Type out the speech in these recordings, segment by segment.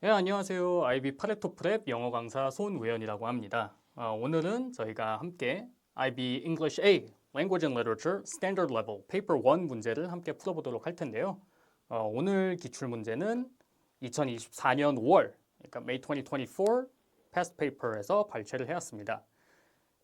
네, 안녕하세요. IB 파레토 프랩 영어 강사 손우현이라고 합니다. 어, 오늘은 저희가 함께 IB English A Language and Literature Standard Level Paper 1 문제를 함께 풀어보도록 할 텐데요. 어, 오늘 기출 문제는 2024년 5월, 그러니까 May 2024 Past Paper에서 발췌를 해왔습니다.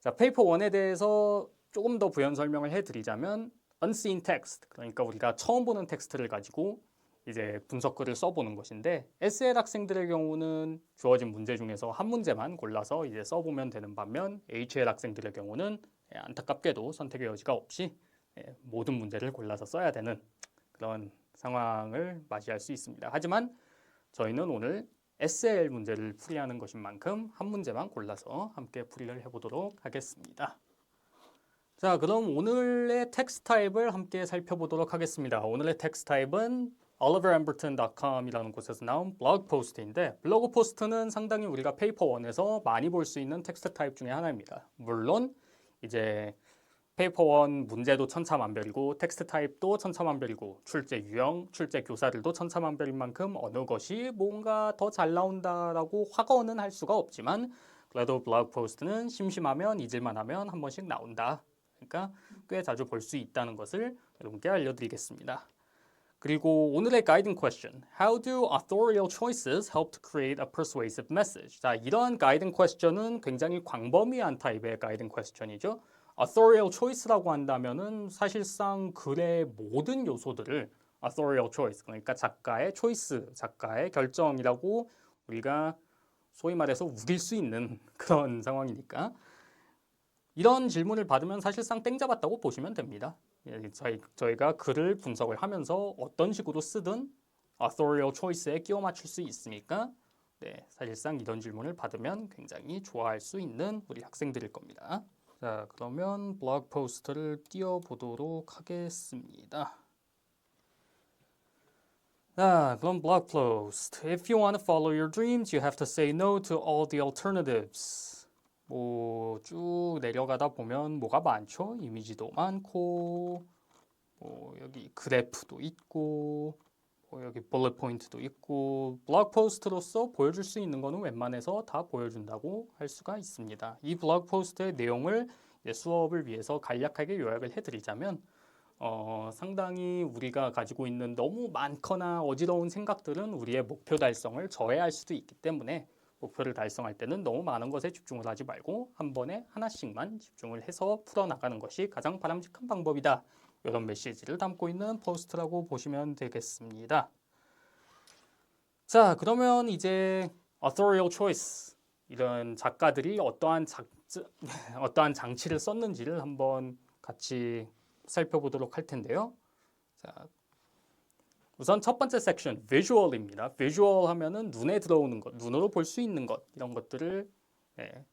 자, 페이퍼 1에 대해서 조금 더 부연 설명을 해드리자면 unseen text, 그러니까 우리가 처음 보는 텍스트를 가지고 이제 분석글을 써보는 것인데 SL 학생들의 경우는 주어진 문제 중에서 한 문제만 골라서 이제 써보면 되는 반면 HL 학생들의 경우는 예, 안타깝게도 선택의 여지가 없이 예, 모든 문제를 골라서 써야 되는 그런 상황을 맞이할 수 있습니다. 하지만 저희는 오늘 SL 문제를 풀이하는 것인 만큼 한 문제만 골라서 함께 풀이를 해보도록 하겠습니다. 자, 그럼 오늘의 텍스트 타입을 함께 살펴보도록 하겠습니다. 오늘의 텍스트 타입은 oliveramberton.com이라는 곳에서 나온 블로그 포스트인데 블로그 포스트는 상당히 우리가 페이퍼 1에서 많이 볼 수 있는 텍스트 타입 중에 하나입니다. 물론 이제 페이퍼 1 문제도 천차만별이고 텍스트 타입도 천차만별이고 출제 유형, 출제 교사들도 천차만별인 만큼 어느 것이 뭔가 더 잘 나온다라고 확언은 할 수가 없지만 그래도 블로그 포스트는 심심하면 잊을만 하면 한 번씩 나온다. 그러니까 꽤 자주 볼 수 있다는 것을 여러분께 알려드리겠습니다. 그리고 오늘의 가이딩 퀘스천 How do authorial choices help to create a persuasive message? 자, 이러한 가이딩 퀘스천은 굉장히 광범위한 타입의 가이딩 퀘스천이죠. authorial choice라고 한다면은 사실상 글의 모든 요소들을 authorial choice 그러니까 작가의 choice, 작가의 결정이라고 우리가 소위 말해서 우길 수 있는 그런 상황이니까 이런 질문을 받으면 사실상 땡 잡았다고 보시면 됩니다. 예, 저희, 저희가 글을 분석을 하면서 어떤 식으로 쓰든 authorial choice에 끼워 맞출 수 있으니까 네, 사실상 이런 질문을 받으면 굉장히 좋아할 수 있는 우리 학생들일 겁니다. 자, 그러면 블로그 포스트를 띄워보도록 하겠습니다. 자, 그럼 블로그 포스트. If you want to follow your dreams, you have to say no to all the alternatives. 뭐 쭉 내려가다 보면 뭐가 많죠? 이미지도 많고 뭐 여기 그래프도 있고 뭐 여기 볼렛 포인트도 있고 블로그 포스트로서 보여줄 수 있는 거는 웬만해서 다 보여준다고 할 수가 있습니다. 이 블로그 포스트의 내용을 수업을 위해서 간략하게 요약을 해드리자면 어, 상당히 우리가 가지고 있는 너무 많거나 어지러운 생각들은 우리의 목표 달성을 저해할 수도 있기 때문에 목표를 달성할 때는 너무 많은 것에 집중을 하지 말고 한 번에 하나씩만 집중을 해서 풀어나가는 것이 가장 바람직한 방법이다. 이런 메시지를 담고 있는 포스트라고 보시면 되겠습니다. 자, 그러면 이제 authorial choice 이런 작가들이 어떠한 작, 어떠한 장치를 썼는지를 한번 같이 살펴보도록 할 텐데요. 자, 우선 첫 번째 섹션 visual입니다. visual 하면은 눈에 들어오는 것, 눈으로 볼 수 있는 것 이런 것들을 예,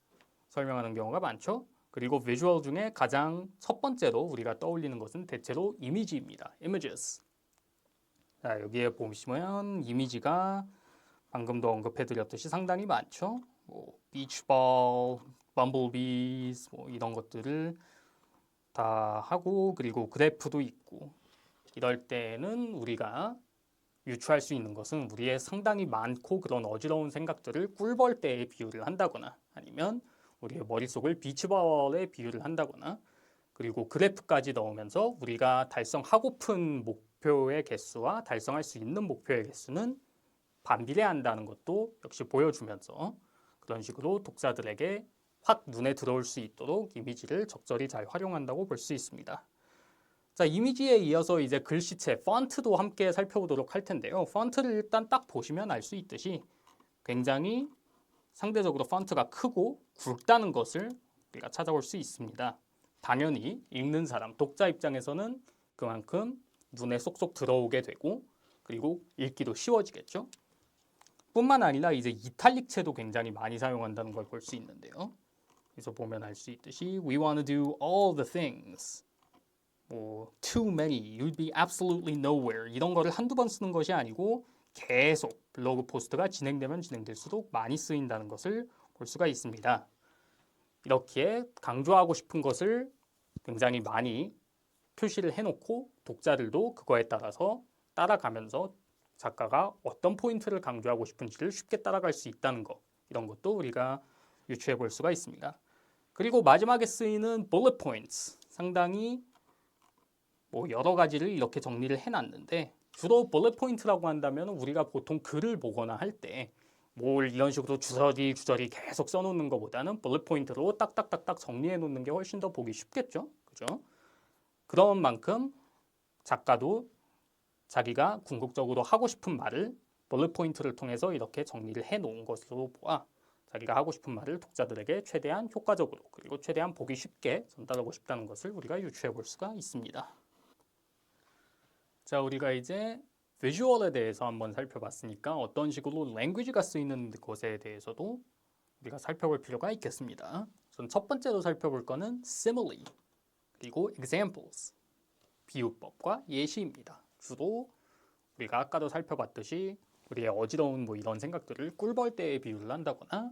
설명하는 경우가 많죠. 그리고 visual 중에 가장 첫 번째로 우리가 떠올리는 것은 대체로 이미지입니다. images. 자, 여기에 보시면 이미지가 방금도 언급해드렸듯이 상당히 많죠. 뭐 비치볼, 범블비스 뭐 이런 것들을 다 하고 그리고 그래프도 있고 이럴 때는 우리가 유추할 수 있는 것은 우리의 상당히 많고 그런 어지러운 생각들을 꿀벌 때에 비유를 한다거나 아니면 우리의 머릿속을 비치벌에 비유를 한다거나 그리고 그래프까지 넣으면서 우리가 달성하고픈 목표의 개수와 달성할 수 있는 목표의 개수는 반비례한다는 것도 역시 보여주면서 그런 식으로 독자들에게 확 눈에 들어올 수 있도록 이미지를 적절히 잘 활용한다고 볼 수 있습니다. 자, 이미지에 이어서 이제 글씨체, 펀트도 함께 살펴보도록 할 텐데요. 펀트를 일단 딱 보시면 알 수 있듯이 굉장히 상대적으로 펀트가 크고 굵다는 것을 우리가 찾아볼 수 있습니다. 당연히 읽는 사람, 독자 입장에서는 그만큼 눈에 쏙쏙 들어오게 되고 그리고 읽기도 쉬워지겠죠. 뿐만 아니라 이제 이탈릭체도 굉장히 많이 사용한다는 걸 볼 수 있는데요. 그래서 보면 알 수 있듯이 we want to do all the things 뭐 too many, you'll be absolutely nowhere 이런 거를 한두 번 쓰는 것이 아니고 계속 블로그 포스트가 진행되면 진행될수록 많이 쓰인다는 것을 볼 수가 있습니다. 이렇게 강조하고 싶은 것을 굉장히 많이 표시를 해놓고 독자들도 그거에 따라서 따라가면서 작가가 어떤 포인트를 강조하고 싶은지를 쉽게 따라갈 수 있다는 것 이런 것도 우리가 유추해 볼 수가 있습니다. 그리고 마지막에 쓰이는 bullet points 상당히 뭐 여러 가지를 이렇게 정리를 해놨는데 주로 bullet point라고 한다면 우리가 보통 글을 보거나 할 때 뭘 이런 식으로 주저리 주저리 계속 써놓는 것보다는 bullet point로 딱딱딱딱 정리해 놓는 게 훨씬 더 보기 쉽겠죠, 그죠? 그런 만큼 작가도 자기가 궁극적으로 하고 싶은 말을 bullet point를 통해서 이렇게 정리를 해 놓은 것으로 보아 자기가 하고 싶은 말을 독자들에게 최대한 효과적으로 그리고 최대한 보기 쉽게 전달하고 싶다는 것을 우리가 유추해 볼 수가 있습니다. 자, 우리가 이제 비주얼에 대해서 한번 살펴봤으니까 어떤 식으로 랭귀지가 쓰이는 것에 대해서도 우리가 살펴볼 필요가 있겠습니다. 우선 첫 번째로 살펴볼 거는 simile 그리고 examples 비유법과 예시입니다. 주로 우리가 아까도 살펴봤듯이 우리의 어지러운 뭐 이런 생각들을 꿀벌대에 비유를 한다거나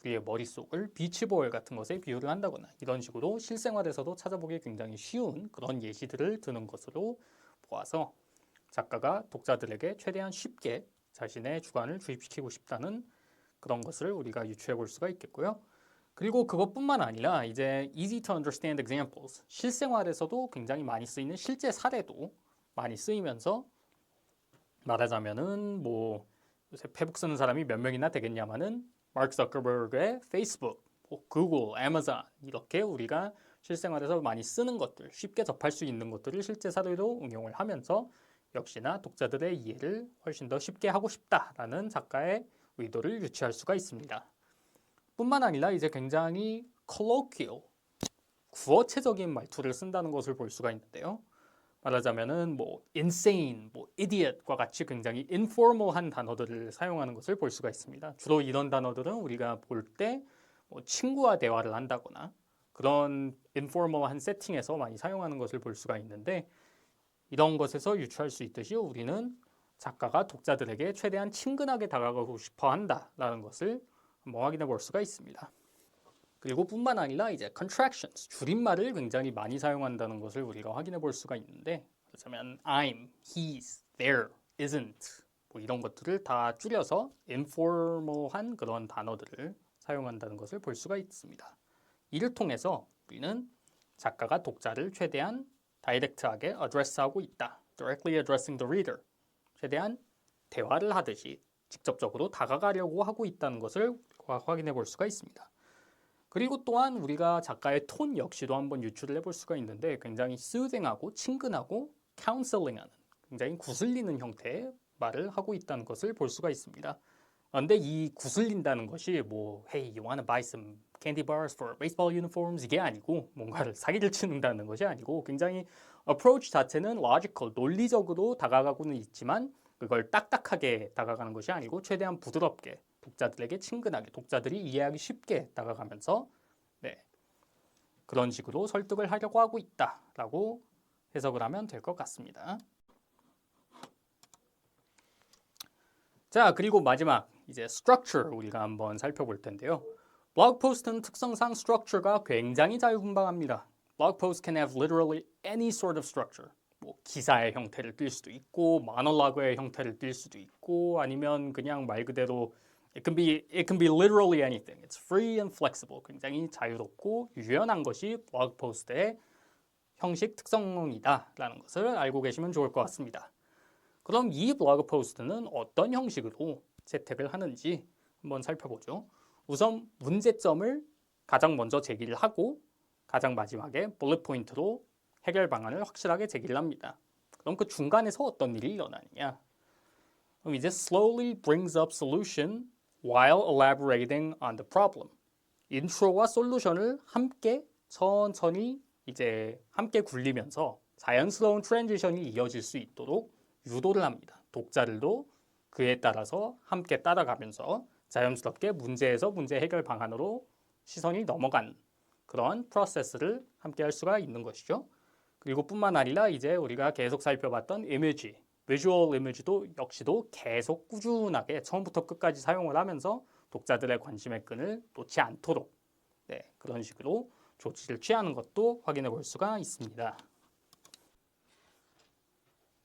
우리의 머릿속을 비치볼 같은 것에 비유를 한다거나 이런 식으로 실생활에서도 찾아보기 굉장히 쉬운 그런 예시들을 드는 것으로 보아서 작가가 독자들에게 최대한 쉽게 자신의 주관을 주입시키고 싶다는 그런 것을 우리가 유추해 볼 수가 있겠고요. 그리고 그것뿐만 아니라 이제 easy to understand examples 실생활에서도 굉장히 많이 쓰이는 실제 사례도 많이 쓰이면서 말하자면은 뭐 요새 페북 쓰는 사람이 몇 명이나 되겠냐마는 마크 서커버그의 페이스북, 뭐 구글, 애마존 이렇게 우리가 실생활에서 많이 쓰는 것들, 쉽게 접할 수 있는 것들을 실제 사례로 응용을 하면서 역시나 독자들의 이해를 훨씬 더 쉽게 하고 싶다라는 작가의 의도를 유추할 수가 있습니다. 뿐만 아니라 이제 굉장히 colloquial, 구어체적인 말투를 쓴다는 것을 볼 수가 있는데요. 말하자면은 뭐 insane, 뭐 idiot과 같이 굉장히 informal한 단어들을 사용하는 것을 볼 수가 있습니다. 주로 이런 단어들은 우리가 볼 때 뭐 친구와 대화를 한다거나 그런 informal한 세팅에서 많이 사용하는 것을 볼 수가 있는데 이런 것에서 유추할 수 있듯이 우리는 작가가 독자들에게 최대한 친근하게 다가가고 싶어 한다라는 것을 한번 확인해 볼 수가 있습니다. 그리고 뿐만 아니라 이제 contractions 줄임말을 굉장히 많이 사용한다는 것을 우리가 확인해 볼 수가 있는데 그렇다면 I'm, he's, there, isn't 뭐 이런 것들을 다 줄여서 informal한 그런 단어들을 사용한다는 것을 볼 수가 있습니다. 이를 통해서 우리는 작가가 독자를 최대한 다이렉트하게 어드레스하고 있다. directly addressing the reader. 최대한 대화를 하듯이 직접적으로 다가가려고 하고 있다는 것을 확인해 볼 수가 있습니다. 그리고 또한 우리가 작가의 톤 역시도 한번 유출을 해볼 수가 있는데 굉장히 soothing하고 친근하고 counseling하는 굉장히 구슬리는 형태의 말을 하고 있다는 것을 볼 수가 있습니다. 그런데 이 구슬린다는 것이 뭐 Hey, you wanna buy some candy bars for baseball uniforms 이게 아니고 뭔가를 사기를 치는다는 것이 아니고 굉장히 approach 자체는 logical 논리적으로 다가가고는 있지만 그걸 딱딱하게 다가가는 것이 아니고 최대한 부드럽게 독자들에게 친근하게 독자들이 이해하기 쉽게 다가가면서 네 그런 식으로 설득을 하려고 하고 있다라고 해석을 하면 될 것 같습니다. 자 그리고 마지막 이제 structure 우리가 한번 살펴볼 텐데요. 블로그 포스트는 특성상 structure가 굉장히 자유분방합니다. post can have literally any sort of structure. 뭐 기사의 형태를 띌 수도 있고 모놀로그의 형태를 띌 수도 있고 아니면 그냥 말 그대로 it can be it can be literally anything. It's free and flexible. 굉장히 자유롭고 유연한 것이 블로그 포스트의 형식 특성이다라는 것을 알고 계시면 좋을 것 같습니다. 그럼 이 블로그 포스트는 어떤 형식으로 채택을 하는지 한번 살펴보죠. 우선 문제점을 가장 먼저 제기를 하고 가장 마지막에 bullet 포인트로 해결 방안을 확실하게 제기를 합니다. 그럼 그 중간에서 어떤 일이 일어나느냐? 그럼 이제 slowly brings up solution while elaborating on the problem. 인트로와 솔루션을 함께 천천히 이제 함께 굴리면서 자연스러운 트랜지션이 이어질 수 있도록 유도를 합니다. 독자들도 그에 따라서 함께 따라가면서 자연스럽게 문제에서 문제 해결 방안으로 시선이 넘어간 그런 프로세스를 함께 할 수가 있는 것이죠. 그리고 뿐만 아니라 이제 우리가 계속 살펴봤던 이미지, 비주얼 이미지도 역시도 계속 꾸준하게 처음부터 끝까지 사용을 하면서 독자들의 관심의 끈을 놓지 않도록 네, 그런 식으로 조치를 취하는 것도 확인해 볼 수가 있습니다.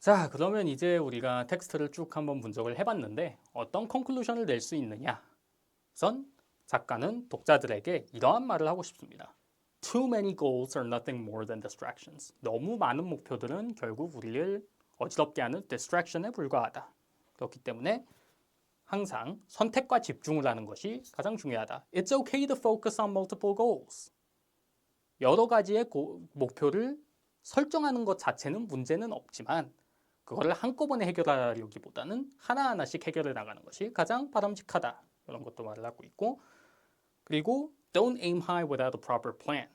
자, 그러면 이제 우리가 텍스트를 쭉 한번 분석을 해봤는데 어떤 컨클루션을 낼 수 있느냐? 우선 작가는 독자들에게 이러한 말을 하고 싶습니다. Too many goals are nothing more than distractions. 너무 많은 목표들은 결국 우리를 어지럽게 하는 distraction에 불과하다. 그렇기 때문에 항상 선택과 집중을 하는 것이 가장 중요하다. It's okay to focus on multiple goals. 여러 가지의 고- 목표를 설정하는 것 자체는 문제는 없지만 그거를 한꺼번에 해결하려기보다는 하나하나씩 해결해 나가는 것이 가장 바람직하다. 이런 것도 말을 하고 있고 그리고 don't aim high without a proper plan.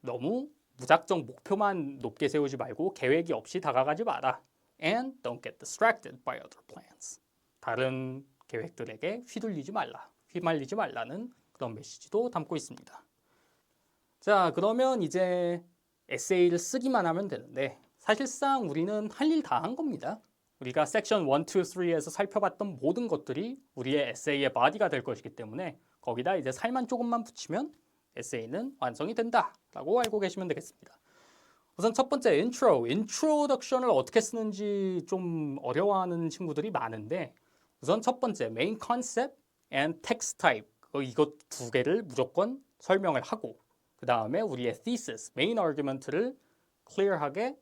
너무 무작정 목표만 높게 세우지 말고 계획이 없이 다가가지 마라. And don't get distracted by other plans. 다른 계획들에게 휘둘리지 말라. 휘말리지 말라는 그런 메시지도 담고 있습니다. 자, 그러면 이제 에세이를 쓰기만 하면 되는데 사실상 우리는 할 일 다 한 겁니다. 우리가 섹션 1, 2, 3에서 살펴봤던 모든 것들이 우리의 에세이의 바디가 될 것이기 때문에 거기다 이제 살만 조금만 붙이면 에세이는 완성이 된다라고 알고 계시면 되겠습니다. 우선 첫 번째 인트로, 인트로덕션을 어떻게 쓰는지 좀 어려워하는 친구들이 많은데 우선 첫 번째 메인 컨셉 and text type 그 이것 두 개를 무조건 설명을 하고 그 다음에 우리의 thesis, 메인 argument를 clear하게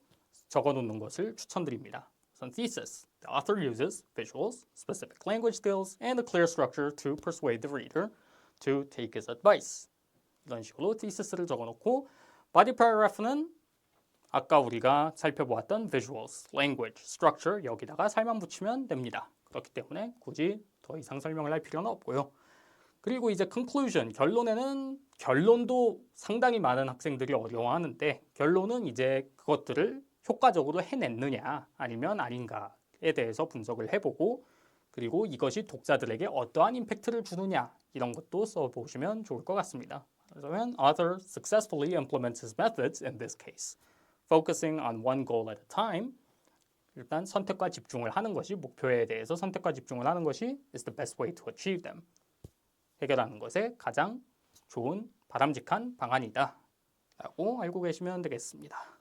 적어놓는 것을 추천드립니다. 우선 thesis, the author uses visuals, specific language skills, and a clear structure to persuade the reader to take his advice. 이런 식으로 thesis,를 적어놓고 body paragraph는 아까 우리가 살펴보았던 visuals, language, structure 여기다가 살만 붙이면 됩니다. 그렇기 때문에 굳이 더 이상 설명을 할 필요는 없고요. 그리고 이제 conclusion, 결론에는 결론도 상당히 많은 학생들이 어려워하는데 결론은 이제 그것들을 효과적으로 해냈느냐 아니면 아닌가에 대해서 분석을 해보고 그리고 이것이 독자들에게 어떠한 임팩트를 주느냐 이런 것도 써보시면 좋을 것 같습니다. 그러면 author successfully implements his methods in this case, focusing on one goal at a time. 일단 선택과 집중을 하는 것이 목표에 대해서 선택과 집중을 하는 것이 is the best way to achieve them. 해결하는 것에 가장 좋은 바람직한 방안이다. 라고 알고 계시면 되겠습니다.